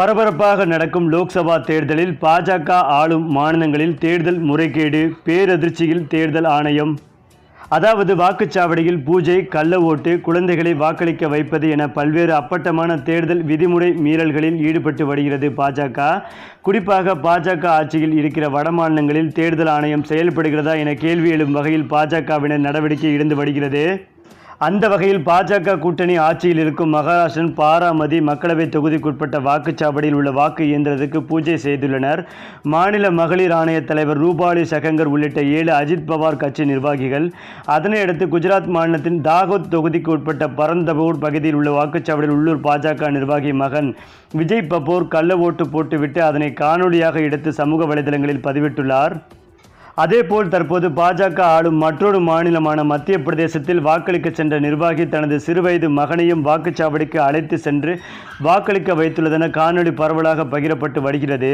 பரபரப்பாக நடக்கும் லோக்சபா தேர்தலில் பாஜக ஆளும் மாநிலங்களில் தேர்தல் முறைகேடு பேரதிர்ச்சியில் தேர்தல் ஆணையம். அதாவது வாக்குச்சாவடியில் பூஜை கள்ள ஓட்டு குழந்தைகளை வாக்களிக்க வைப்பது என பல்வேறு அப்பட்டமான தேர்தல் விதிமுறை மீறல்களில் ஈடுபட்டு வருகிறது பாஜக. குறிப்பாக பாஜக ஆட்சியில் இருக்கிற வட மாநிலங்களில் தேர்தல் ஆணையம் செயல்படுகிறதா என கேள்வி எழும் வகையில் பாஜகவினர் நடவடிக்கை இருந்து வருகிறது. அந்த வகையில் பாஜக கூட்டணி ஆட்சியில் இருக்கும் மகாராஷ்டிரன் பாராமதி மக்களவை தொகுதிக்குட்பட்ட வாக்குச்சாவடியில் உள்ள வாக்கு இயந்திரத்துக்கு பூஜை செய்துள்ளனர். மாநில மகளிர் ஆணைய தலைவர் ரூபாலி சகங்கர் உள்ளிட்ட ஏழு அஜித் பவார் கட்சி நிர்வாகிகள் அதனையடுத்து குஜராத் மாநிலத்தின் தாகோத் தொகுதிக்கு உட்பட்ட பரந்தபூர் பகுதியில் உள்ள வாக்குச்சாவடியில் உள்ளூர் பாஜக நிர்வாகி மகன் விஜய் பபோர் கள்ள ஓட்டு போட்டுவிட்டு அதனை காணொலியாக எடுத்து சமூக வலைதளங்களில் பதிவிட்டுள்ளார். அதேபோல் தற்போது பாஜக ஆளும் மற்றொரு மாநிலமான மத்திய பிரதேசத்தில் வாக்களிக்க சென்ற நிர்வாகி தனது சிறுவயது மகனையும் வாக்குச்சாவடிக்கு அழைத்து சென்று வாக்களிக்க வைத்துள்ளதென காணொளி பரவலாக பகிரப்பட்டு வருகிறது.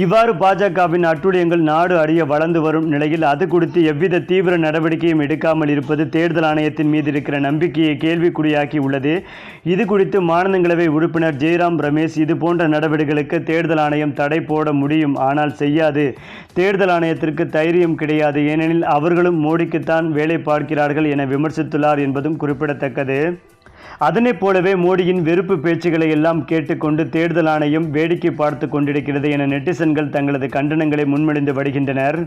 இவ்வாறு பாஜகவின் அட்டுழியங்கள் நாடு அறிய வளர்ந்து வரும் நிலையில் அது குறித்து எவ்வித தீவிர நடவடிக்கையும் எடுக்காமல் இருப்பது தேர்தல் ஆணையத்தின் மீது இருக்கிற நம்பிக்கையை கேள்விக்குறியாக்கி உள்ளது. இது குறித்து மாநிலங்களவை உறுப்பினர் ஜெயராம் ரமேஷ் இது போன்ற நடவடிக்கைகளுக்கு தேர்தல் ஆணையம் தடை போட முடியும் ஆனால் செய்யாது. தேர்தல் ஆணையத்திற்கு தைரியம் கிடையாது ஏனெனில் அவர்களும் மோடிக்குத்தான் வேலை பார்க்கிறார்கள் என விமர்சித்துள்ளார் என்பதும் குறிப்பிடத்தக்கது. அதனைப் போலவே மோடியின் வெறுப்பு பேச்சுகளை எல்லாம் கேட்டுக்கொண்டு தேர்தல் ஆணையம் வேடிக்கை பார்த்து கொண்டிருக்கிறது என நெட்டிசன்கள் தங்களது கண்டனங்களை முன்மொழிந்து வருகின்றனர்.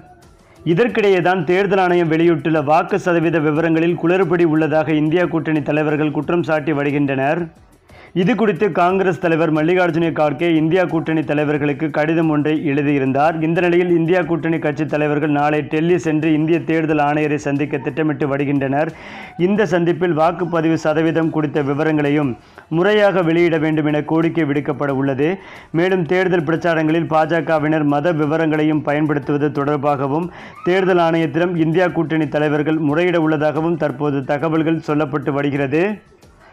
இதற்கிடையே தான் தேர்தல் ஆணையம் வெளியிட்டுள்ள வாக்கு சதவீத விவரங்களில் குளறுபடி உள்ளதாக இந்தியா கூட்டணி தலைவர்கள் குற்றம் சாட்டி வருகின்றனர். இது குறித்து காங்கிரஸ் தலைவர் மல்லிகார்ஜுன கார்கே இந்தியா கூட்டணி தலைவர்களுக்கு கடிதம் ஒன்றை எழுதியிருந்தார். இந்த நிலையில் இந்தியா கூட்டணி கட்சி தலைவர்கள் நாளை டெல்லி சென்று இந்திய தேர்தல் ஆணையரை சந்திக்க திட்டமிட்டு வருகின்றனர். இந்த சந்திப்பில் வாக்குப்பதிவு சதவீதம் குறித்த விவரங்களையும் முறையாக வெளியிட வேண்டும் என கோரிக்கை விடுக்கப்பட உள்ளது. மேலும் தேர்தல் பிரச்சாரங்களில் பாஜகவினர் மத விவரங்களையும் பயன்படுத்துவது தொடர்பாகவும் தேர்தல் ஆணையத்திடம் இந்தியா கூட்டணி தலைவர்கள் முறையிட உள்ளதாகவும் தற்போது தகவல்கள் சொல்லப்பட்டு வருகிறது.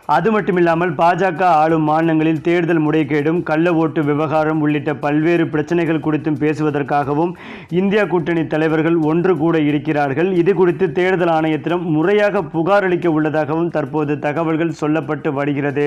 அது மட்டுமில்லாமல் பாஜக ஆளும் மாநிலங்களில் தேர்தல் முறைகேடும் கள்ள ஓட்டு விவகாரம் உள்ளிட்ட பல்வேறு பிரச்சனைகள் குறித்தும் பேசுவதற்காகவும் இந்தியா கூட்டணி தலைவர்கள் ஒன்று கூட இருக்கிறார்கள். இது குறித்து தேர்தல் ஆணையத்திடம் முறையாக புகார் அளிக்க உள்ளதாகவும் தற்போது தகவல்கள் சொல்லப்பட்டு வருகிறது.